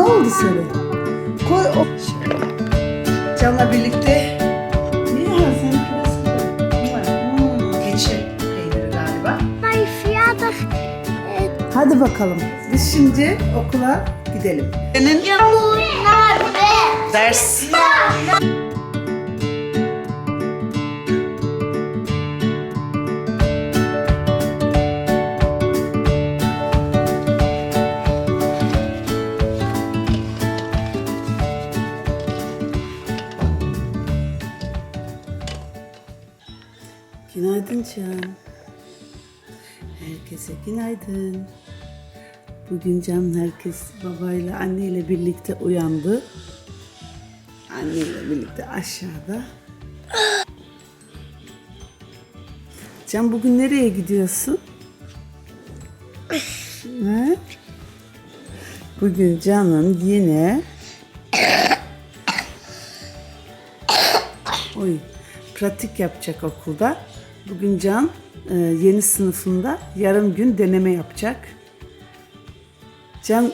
Ne oldu söyle. Koy o. Can'la birlikte. Niye ha sen Hmm, keçi peyniri galiba. Eh, Hadi bakalım. Biz şimdi okula gidelim. Senin ders. Günaydın Can. Herkese günaydın. Bugün Can herkes babayla anneyle birlikte uyandı. Anneyle birlikte aşağıda. Can bugün nereye gidiyorsun? Ne? Bugün Can'ın yine Oy, pratik yapacak okulda. Bugün Can e, yeni sınıfında yarım gün deneme yapacak. Can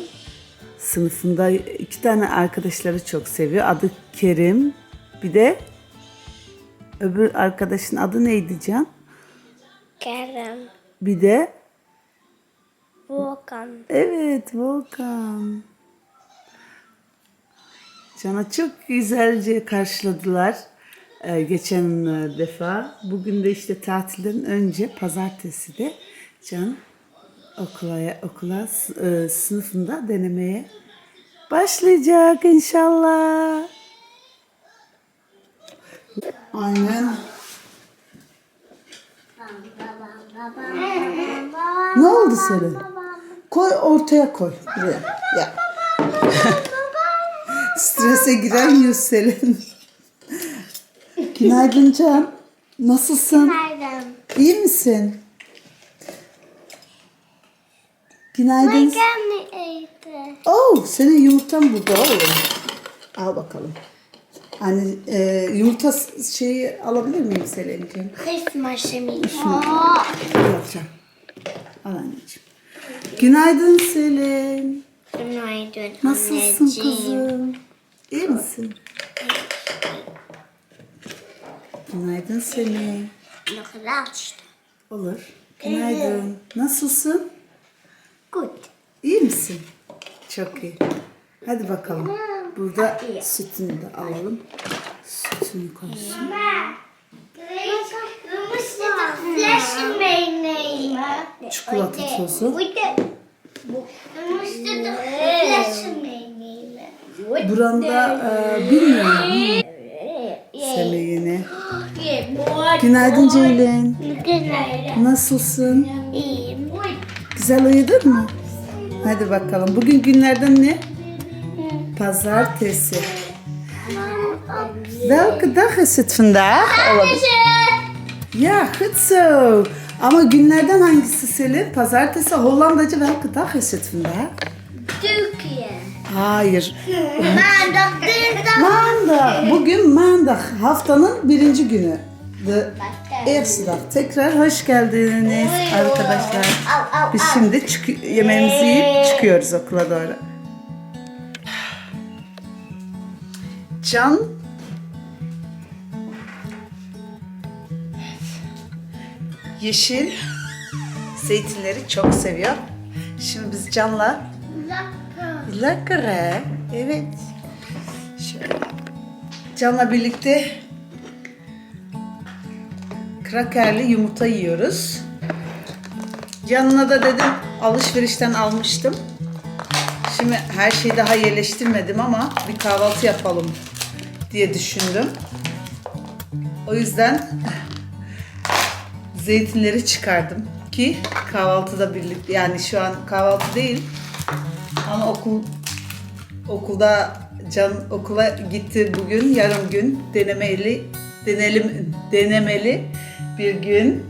sınıfında iki tane arkadaşları çok seviyor. Adı Kerim. Bir de öbür arkadaşın adı neydi Can? Karen. Bir de Volkan. evet Volkan. Can'a çok güzelce karşıladılar e, geçen e, defa. Bugün de işte tatilden önce pazartesi de Can okula, okula e, sınıfında denemeye başlayacak inşallah. Aynen. Ne oldu söyle? Koy ortaya koy. Buraya. Ya. Strese giren Yussel'in. Günaydın Can. Nasılsın? Karen. İyi misin? Günaydın. Oh, senin yumurtan burada oğlum. Al bakalım. Hani e, yumurta şeyi alabilir miyim Selen'ciğim? Maar Sammy. Yapacağım. Al anneciğim. Günaydın Selin. Günaydın Nasılsın anneciğim. kızım? İyi misin? Günaydın Selin. Nog laatste. Olur. Günaydın. Nasılsın? Goed. İyi misin? Çok iyi. Hadi bakalım. Burada sütünü de alalım. Sütünü koysun. Çikolata tozu. Buranda e, bilmiyorum. Selin. Günaydın Ceylin. Günaydın. Nasılsın? İyiyim. Güzel uyudun mu? Hadi bakalım. Bugün günlerden ne? Pazartesi. Welke dag is het vandaag? Ja, goed zo. Ama günlerden hangisi Selin? Pazartesi Hollandaca welke dag is het vandaag? Hayır. Maandag. Bugün maandag. Haftanın birinci günü. The eerste dag. Tekrar hoş geldiniz arkadaşlar. Biz şimdi çık- yemeğimizi yiyip çıkıyoruz okula doğru. Can yeşil zeytinleri çok seviyor. Şimdi biz Can'la Lekker Evet. Şöyle. Can'la birlikte krakerli yumurta yiyoruz. Yanına da dedim alışverişten almıştım. Şimdi her şeyi daha yerleştirmedim ama bir kahvaltı yapalım diye düşündüm. O yüzden zeytinleri çıkardım ki kahvaltıda birlikte yani şu an kahvaltı değil ama okul okulda Can okula gitti bugün yarım gün denemeli denelim denemeli bir gün.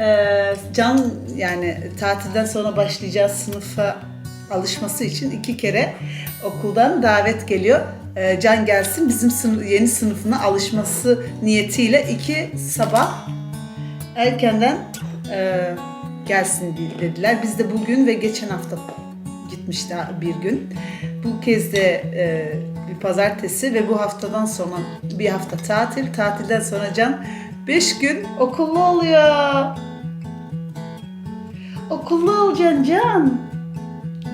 Ee, Can yani tatilden sonra başlayacağız sınıfa alışması için iki kere okuldan davet geliyor. Ee, Can gelsin bizim sınıf, yeni sınıfına alışması niyetiyle iki sabah erkenden e, gelsin dediler. Biz de bugün ve geçen hafta gitmişti bir gün. Bu kez de e, bir pazartesi ve bu haftadan sonra bir hafta tatil. Tatilden sonra Can 5 gün okullu oluyor. Okullu olacaksın Can.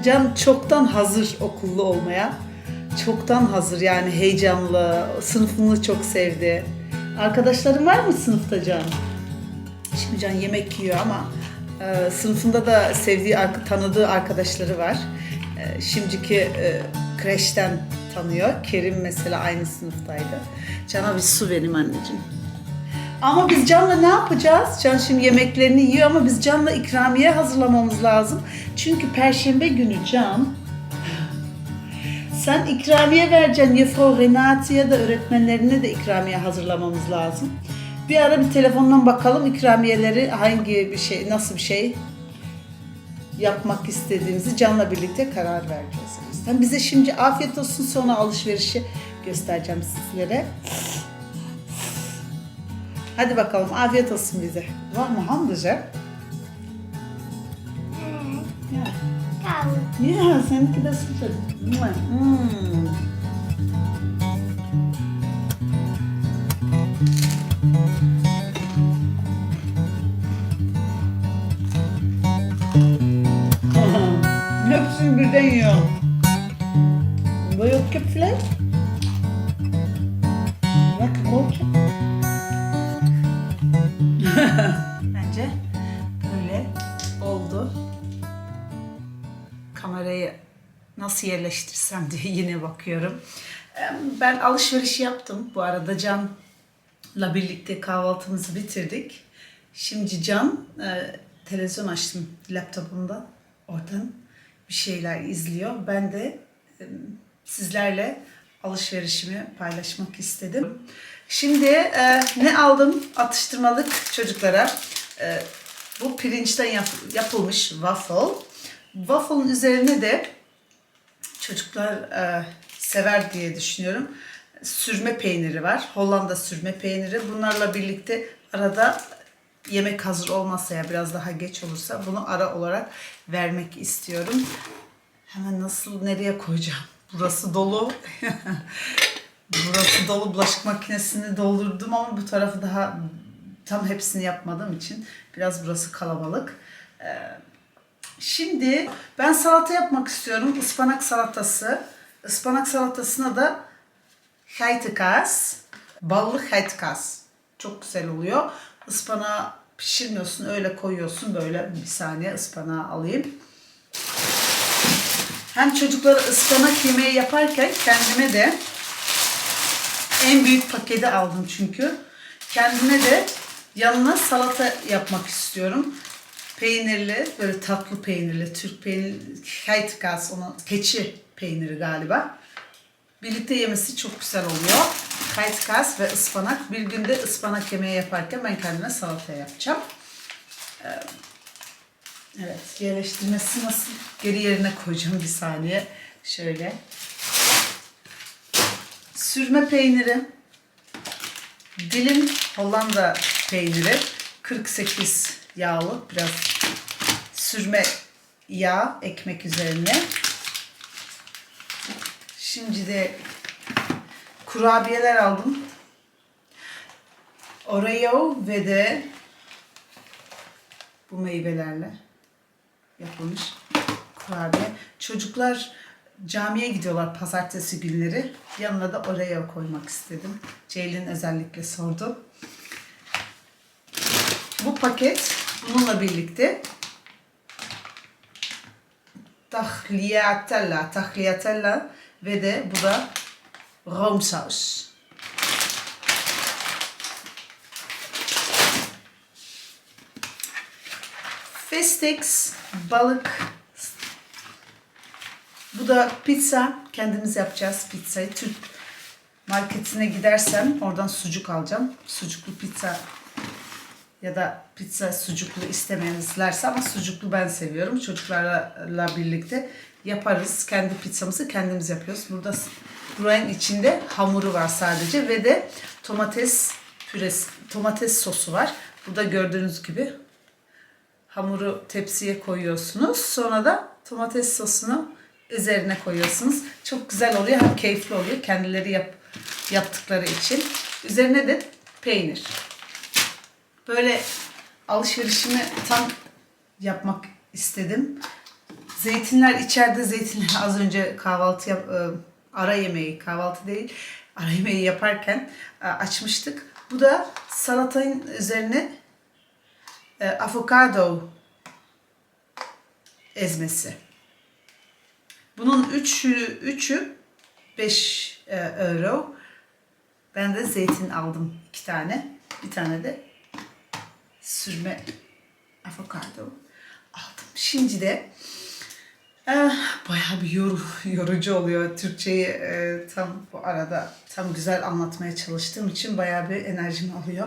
Can çoktan hazır okullu olmaya. Çoktan hazır yani heyecanlı, sınıfını çok sevdi. Arkadaşların var mı sınıfta Can? Şimdi Can yemek yiyor ama e, sınıfında da sevdiği, tanıdığı arkadaşları var. Şimdiki e, kreşten tanıyor. Kerim mesela aynı sınıftaydı. Can'a bir su verim anneciğim. Ama biz Can'la ne yapacağız? Can şimdi yemeklerini yiyor ama biz Can'la ikramiye hazırlamamız lazım. Çünkü Perşembe günü Can sen ikramiye vereceksin ya Frau Renate ya da öğretmenlerine de ikramiye hazırlamamız lazım. Bir ara bir telefondan bakalım ikramiyeleri hangi bir şey, nasıl bir şey yapmak istediğimizi Can'la birlikte karar vereceğiz. yüzden. bize şimdi afiyet olsun sonra alışverişi göstereceğim sizlere. Hadi bakalım afiyet olsun bize. Var mı hamdıca? Ya. Ya seninki de sıcak. Hmm. Bu yok ki flash. Bak korkak. Bence böyle oldu kamerayı nasıl yerleştirsem diye yine bakıyorum. Ben alışveriş yaptım. Bu arada Can'la birlikte kahvaltımızı bitirdik. Şimdi Can e, televizyon açtım laptopumda. Oradan bir şeyler izliyor. Ben de sizlerle alışverişimi paylaşmak istedim. Şimdi e, ne aldım atıştırmalık çocuklara? E, bu pirinçten yap- yapılmış waffle. Waffle'ın üzerine de çocuklar e, sever diye düşünüyorum. Sürme peyniri var. Hollanda sürme peyniri. Bunlarla birlikte arada yemek hazır olmazsa ya biraz daha geç olursa bunu ara olarak vermek istiyorum. Hemen nasıl nereye koyacağım? Burası dolu. Burası dolu bulaşık makinesini doldurdum ama bu tarafı daha tam hepsini yapmadığım için biraz burası kalabalık. Ee, Şimdi ben salata yapmak istiyorum. Ispanak salatası. Ispanak salatasına da heitekaz, ballı heitekaz. Çok güzel oluyor. Ispanağı pişirmiyorsun, öyle koyuyorsun. Böyle bir saniye ıspanağı alayım. Hem çocuklara ıspanak yemeği yaparken kendime de en büyük paketi aldım çünkü. Kendime de yanına salata yapmak istiyorum. Peynirli, böyle tatlı peynirli, Türk peyniri, Heitgas, onu keçi peyniri galiba. Birlikte yemesi çok güzel oluyor. Heitgas ve ıspanak. Bir günde ıspanak yemeği yaparken ben kendime salata yapacağım. Ee, Evet, yerleştirmesi nasıl? Geri yerine koyacağım bir saniye. Şöyle. Sürme peyniri. Dilim Hollanda peyniri. 48 yağlı. Biraz sürme yağ ekmek üzerine. Şimdi de kurabiyeler aldım. Oreo ve de bu meyvelerle yapılmış kurabiye. Çocuklar camiye gidiyorlar pazartesi günleri. Yanına da Oreo koymak istedim. Ceylin özellikle sordu. Bu paket bununla birlikte tahliyatella, tahliyatella ve de bu da roomsaus. Festix, balık. Bu da pizza. Kendimiz yapacağız pizzayı. Türk marketine gidersem oradan sucuk alacağım. Sucuklu pizza ya da pizza sucuklu istemezlerse ama sucuklu ben seviyorum. Çocuklarla birlikte yaparız. Kendi pizzamızı kendimiz yapıyoruz. Burada buranın içinde hamuru var sadece ve de domates püresi, domates sosu var. Burada gördüğünüz gibi hamuru tepsiye koyuyorsunuz. Sonra da domates sosunu üzerine koyuyorsunuz. Çok güzel oluyor hem keyifli oluyor kendileri yap, yaptıkları için. Üzerine de peynir. Böyle alışverişimi tam yapmak istedim. Zeytinler içeride zeytinler az önce kahvaltı yap, e, ara yemeği kahvaltı değil ara yemeği yaparken e, açmıştık. Bu da salatanın üzerine e, avokado ezmesi. Bunun üçü, üçü 5 euro. Ben de zeytin aldım iki tane. Bir tane de sürme avokado aldım. Şimdi de bayağı bir yoru, yorucu oluyor. Türkçeyi eh, tam bu arada tam güzel anlatmaya çalıştığım için bayağı bir enerjimi alıyor.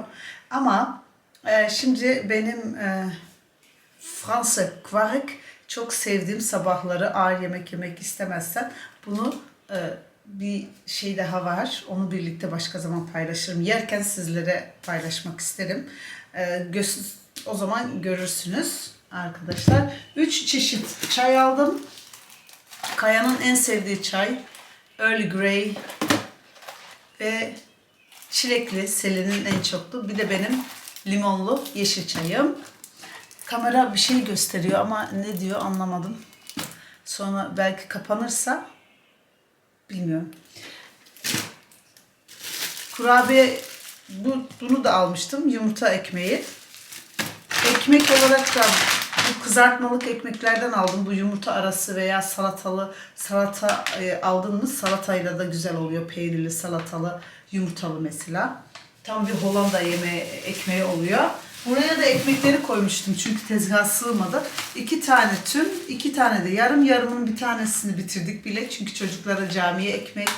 Ama eh, şimdi benim eh, Fransa kvark çok sevdiğim sabahları ağır yemek yemek istemezsen bunu e, bir şey daha var. Onu birlikte başka zaman paylaşırım. Yerken sizlere paylaşmak isterim. E, göz- o zaman görürsünüz arkadaşlar. Üç çeşit çay aldım. Kaya'nın en sevdiği çay. Earl Grey ve çilekli Selin'in en çoktu. Bir de benim limonlu yeşil çayım. Kamera bir şey gösteriyor ama ne diyor anlamadım. Sonra belki kapanırsa bilmiyorum. Kurabiye bu, bunu da almıştım. Yumurta ekmeği. Ekmek olarak da bu kızartmalık ekmeklerden aldım. Bu yumurta arası veya salatalı salata e, aldın mı salatayla da güzel oluyor. Peynirli, salatalı, yumurtalı mesela. Tam bir Hollanda yemeği ekmeği oluyor. Buraya da ekmekleri koymuştum çünkü tezgah sığmadı. İki tane tüm, iki tane de yarım. Yarımın bir tanesini bitirdik bile. Çünkü çocuklara camiye ekmek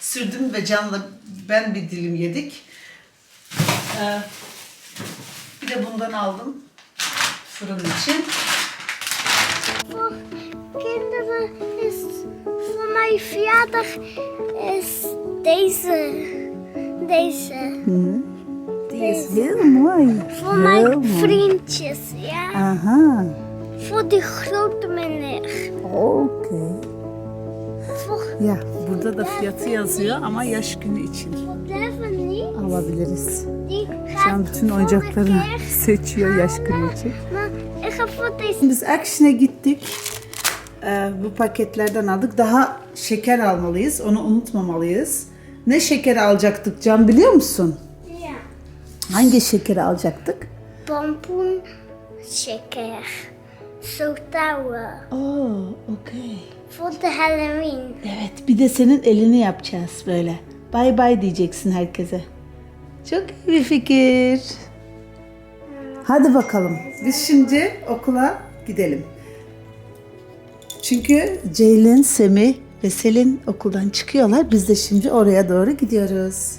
sürdüm ve Can'la ben bir dilim yedik. Ee, bir de bundan aldım fırın için. Kinderen is voor mijn verjaardag is deze. Deze. Die is heel mooi. Voor mijn vriendjes, ja. Aha, Voor die grote meneer. okey. Voor, Ya burada da fiyatı yazıyor ama yaş günü için alabiliriz. Şu an bütün keer seçiyor yaş günü için. Deze. Biz Action'e gittik. Ee, bu paketlerden aldık. Daha şeker almalıyız. Onu unutmamalıyız. Ne şeker alacaktık Can biliyor musun? Ja. Hangi şekeri alacaktık? Pompoen, şeker. Zoutouwen. Oo, okey. Voor de Halloween. Evet, bir de senin elini yapacağız böyle. Bay bay diyeceksin herkese. Çok iyi bir fikir. Hadi bakalım. Biz şimdi okula gidelim. Çünkü Ceylin, Semih ve Selin okuldan çıkıyorlar. Biz de şimdi oraya doğru gidiyoruz.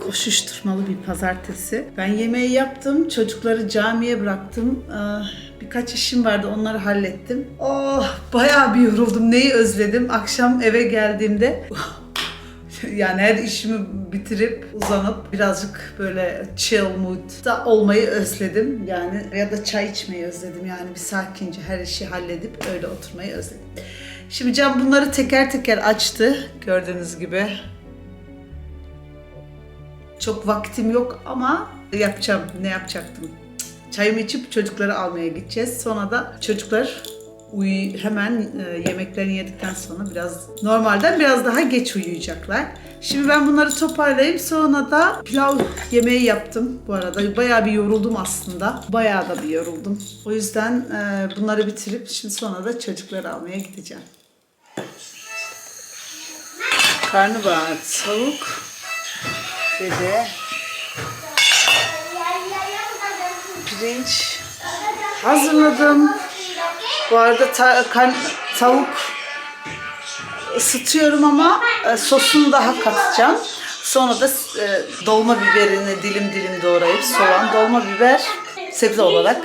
koşuşturmalı bir pazartesi. Ben yemeği yaptım, çocukları camiye bıraktım. Ah, Birkaç işim vardı, onları hallettim. Oh, bayağı bir yoruldum. Neyi özledim? Akşam eve geldiğimde yani her işimi bitirip uzanıp birazcık böyle chill mood'da olmayı özledim. Yani ya da çay içmeyi özledim. Yani bir sakince her işi halledip öyle oturmayı özledim. Şimdi Can bunları teker teker açtı gördüğünüz gibi. Çok vaktim yok ama yapacağım. Ne yapacaktım? Çayımı içip çocukları almaya gideceğiz. Sonra da çocuklar uyu hemen e, yemeklerini yedikten sonra biraz normalden biraz daha geç uyuyacaklar. Şimdi ben bunları toparlayayım. Sonra da pilav yemeği yaptım bu arada. Bayağı bir yoruldum aslında. Bayağı da bir yoruldum. O yüzden e, bunları bitirip şimdi sonra da çocukları almaya gideceğim. Karnabahar, tavuk ve de pirinç hazırladım. Bu arada ta- kan- tavuk ısıtıyorum ama e, sosunu daha katacağım. Sonra da e, dolma biberini dilim dilim doğrayıp soğan, dolma biber sebze olarak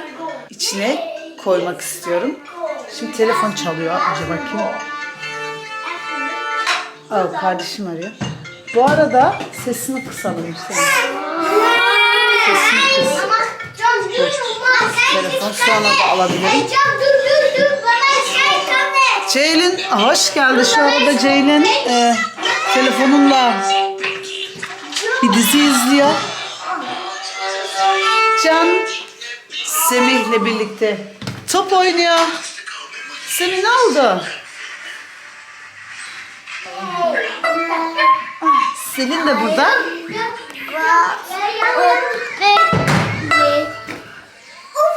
içine koymak istiyorum. Şimdi telefon çalıyor. Acaba kim? Aa, kardeşim arıyor. Bu arada sesini kısalım. Sesini kız. Ama Telefon sonra da alabilirim. Şey. Ceylin hoş geldi. Şu arada Ceylin e, telefonunla bir dizi izliyor. Can Semih'le birlikte top oynuyor. Semih ne oldu? Ah, Selin de burada.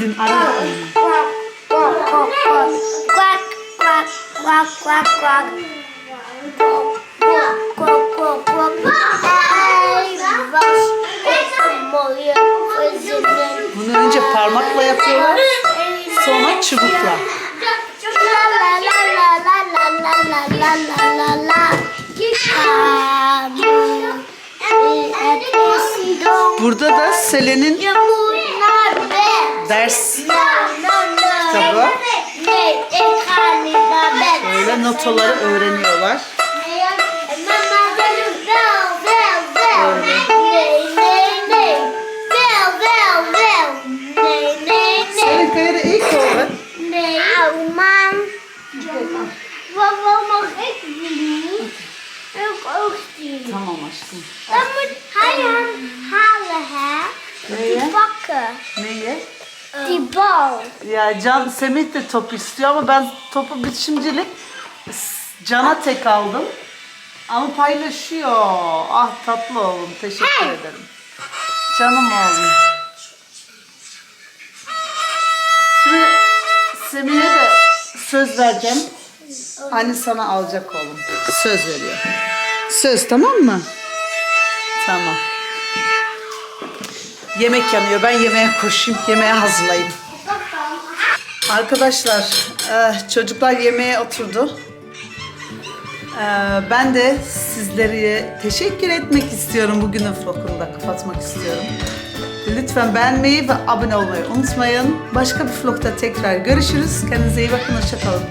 Gidin arayın. Bunu önce parmakla yapıyorlar. Sonra çubukla. Burada da Selen'in ders kitabı. Böyle notaları öğreniyorlar. Senin kariyeri ilk oldu. Alman. Babama ilk bilmiyorum. Yok, yok değil. Tamam aşkım. Ama hayır, hala ha. Neye? Bakı. Neye? Till bal. Ya Can Semih de top istiyor ama ben topu bir şimdilik Can'a tek aldım. Ama paylaşıyor. Ah tatlı oğlum. Teşekkür Hey. ederim. Canım oğlum. Şimdi Semih'e de söz vereceğim. Anne sana alacak oğlum. Söz veriyor. Söz tamam mı? Tamam. Yemek yanıyor. Ben yemeğe koşayım. Yemeğe hazırlayayım. Arkadaşlar eh, çocuklar yemeğe oturdu. Eh, Ben de sizlere teşekkür etmek istiyorum bugünün vlogunu da kapatmak istiyorum. Lütfen beğenmeyi ve abone olmayı unutmayın. Başka bir vlogda tekrar görüşürüz. Kendinize iyi bakın. Hoşçakalın.